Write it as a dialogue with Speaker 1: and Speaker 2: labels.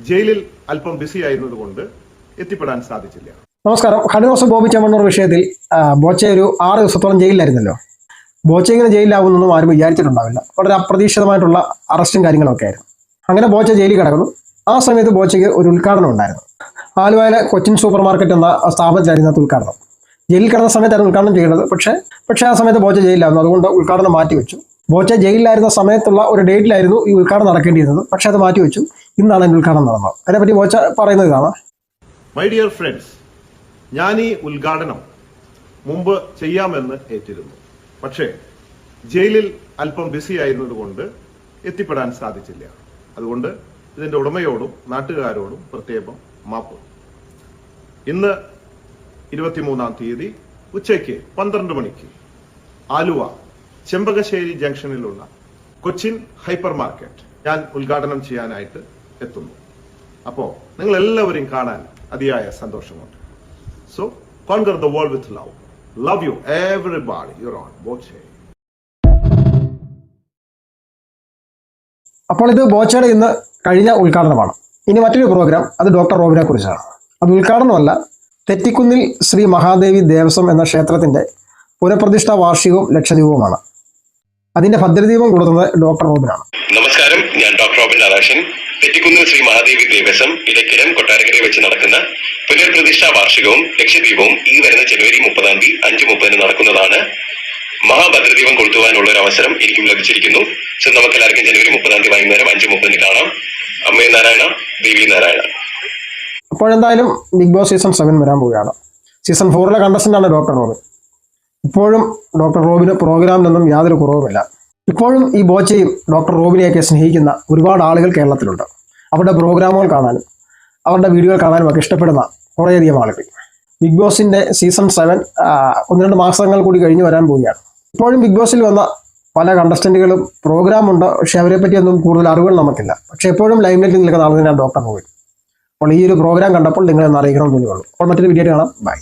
Speaker 1: ജയിലിൽ അല്പം ബിസി ആയിരുന്നതുകൊണ്ട് എത്തിപ്പെടാൻ സാധിച്ചില്ല.
Speaker 2: നമസ്കാരം. ഹരിദോസ് ബോബി ചെമ്മണ്ണൂർ വിഷയത്തിൽ ബോച്ച ഒരു ആറ് ദിവസത്തോളം ജയിലിലായിരുന്നല്ലോ. ബോച്ച ഇങ്ങനെ ജയിലിലാകുന്നൊന്നും ആരും വിചാരിച്ചിട്ടുണ്ടാവില്ല. വളരെ അപ്രതീക്ഷിതമായിട്ടുള്ള അറസ്റ്റും കാര്യങ്ങളൊക്കെ ആയിരുന്നു. അങ്ങനെ ബോച്ച ജയിലിൽ കിടക്കുന്നു. ആ സമയത്ത് ബോച്ചയ്ക്ക് ഒരു ഉദ്ഘാടനം ഉണ്ടായിരുന്നു. ആലുവയിലെ കൊച്ചിൻ സൂപ്പർ മാർക്കറ്റ് എന്ന സ്ഥാപനത്തിലായിരുന്നു അത് ഉദ്ഘാടനം. ജയിലിൽ കിടന്ന സമയത്തായിരുന്നു ഉദ്ഘാടനം ചെയ്യുന്നത്. പക്ഷേ പക്ഷേ ആ സമയത്ത് ബോച്ച ജയിലിലായിരുന്നു. അതുകൊണ്ട് ഉദ്ഘാടനം മാറ്റിവെച്ചു. ബോച്ച ജയിലിലായിരുന്ന സമയത്തുള്ള ഒരു ഡേറ്റിലായിരുന്നു ഈ ഉദ്ഘാടനം നടക്കേണ്ടിയിരുന്നത്. പക്ഷേ അത് മാറ്റിവെച്ചു. ഇന്നാണ് അതിന്റെ ഉദ്ഘാടനം നടന്നത്. അതിനെപ്പറ്റി ബോച്ച പറയുന്നത് ഇതാണ്.
Speaker 1: മൈ ഡിയർ ഫ്രണ്ട്സ് ഞാൻ ഈ ഉദ്ഘാടനം മുമ്പ് ചെയ്യാമെന്ന് ഏറ്റിരുന്നു. പക്ഷേ ജയിലിൽ അല്പം ബിസി ആയിരുന്നതുകൊണ്ട് എത്തിപ്പെടാൻ സാധിച്ചില്ല. അതുകൊണ്ട് ഇതിന്റെ ഉടമയോടും നാട്ടുകാരോടും പ്രത്യേകം മാപ്പ്. ഇന്ന് ഇരുപത്തിമൂന്നാം തീയതി ഉച്ചയ്ക്ക് പന്ത്രണ്ട് മണിക്ക് ആലുവ ചെമ്പകശ്ശേരി ജംഗ്ഷനിലുള്ള കൊച്ചിൻ ഹൈപ്പർ മാർക്കറ്റ് ഞാൻ ഉദ്ഘാടനം ചെയ്യാനായിട്ട് എത്തുന്നു. അപ്പോൾ നിങ്ങൾ എല്ലാവരെയും കാണാൻ അതിയായ സന്തോഷമുണ്ട്. So conquer the world with love love you everybody your own Boche
Speaker 2: അപ്പോൾ ഇത് ബോച്ചയുടെ ഇന്ന് കഴിഞ്ഞ ഉദ്ഘാടനമാണ്. ഇനി മറ്റൊരു പ്രോഗ്രാം അത് ഡോക്ടർ റോബിനെ കുറിച്ചാണ്. അത് ഉദ്ഘാടനമല്ല തെറ്റിക്കുന്നിൽ ശ്രീ മഹാദേവി ദേവസ്വം എന്ന ക്ഷേത്രത്തിന്റെ പുനഃപ്രതിഷ്ഠാ വാർഷികവും ലക്ഷദ്വീപവുമാണ്. അതിന്റെ ഭദ്രദീപം കൊടുക്കുന്നത് ഡോക്ടർ റോബിനാണ്.
Speaker 3: നമസ്കാരം ഞാൻ ഡോക്ടർ റോബിൻ രാധാകൃഷ്ണൻ തെറ്റിക്കുന്ന് ശ്രീ മഹാദേവി ദേവസ്വം ഇടയ്ക്കിടം കൊട്ടാരക്കരയിൽ വെച്ച് നടക്കുന്ന പുനർപ്രതിഷ്ഠാ വാർഷികവും ലക്ഷദ്വീപവും ഈ വരുന്ന ജനുവരി മുപ്പതാം തീയതി അഞ്ച് മുപ്പതിന് നടക്കുന്നതാണ്. മഹാഭദ്രദീപം കൊളുത്തുവാനുള്ള ഒരു അവസരം എനിക്കും ലഭിച്ചിരിക്കുന്നു. സോ നമുക്ക് എല്ലാവർക്കും ജനുവരി മുപ്പതാം തീയതി വൈകുന്നേരം അഞ്ച് മുപ്പതിന് കാണാം. അമ്മേ നാരായണ ദേവി നാരായണ.
Speaker 2: അപ്പോഴെന്തായാലും ബിഗ് ബോസ് സീസൺ സെവൻ വരാൻ പോവുകയാണ്. സീസൺ ഫോറിലെ കണ്ടസ്റ്റന്റ് ആണ് ഡോക്ടർ റോബിൻ. ഇപ്പോഴും ഡോക്ടർ റോബിന് പ്രോഗ്രാമിനൊന്നും യാതൊരു കുറവുമില്ല. ഇപ്പോഴും ഈ ബോച്ചയും ഡോക്ടർ റോബിനെയൊക്കെ സ്നേഹിക്കുന്ന ഒരുപാട് ആളുകൾ കേരളത്തിലുണ്ട്. അവരുടെ പ്രോഗ്രാമുകൾ കാണാനും അവരുടെ വീഡിയോകൾ കാണാനും ഒക്കെ ഇഷ്ടപ്പെടുന്ന കുറേയധികം ആളുകൾ. ബിഗ് ബോസിന്റെ സീസൺ സെവൻ ഒന്ന് രണ്ട് മാസങ്ങൾ കൂടി കഴിഞ്ഞ് വരാൻ പോവുകയാണ്. ഇപ്പോഴും ബിഗ് ബോസിൽ വന്ന പല കണ്ടസ്റ്റന്റുകളും പ്രോഗ്രാമുണ്ട് പക്ഷേ അവരെ പറ്റിയൊന്നും കൂടുതൽ അറിവുകൾ നമുക്കില്ല. പക്ഷേ എപ്പോഴും ലൈംലൈറ്റിൽ നിൽക്കുന്ന ആൾ ഡോക്ടർ റോബിൻ. അപ്പോൾ ഈ ഒരു പ്രോഗ്രാം കണ്ടപ്പോൾ നിങ്ങളെ ഒന്ന് അറിയിക്കണം തോന്നിയുള്ളൂ. അപ്പോൾ മറ്റൊരു വീഡിയോ കാണാം. ബൈ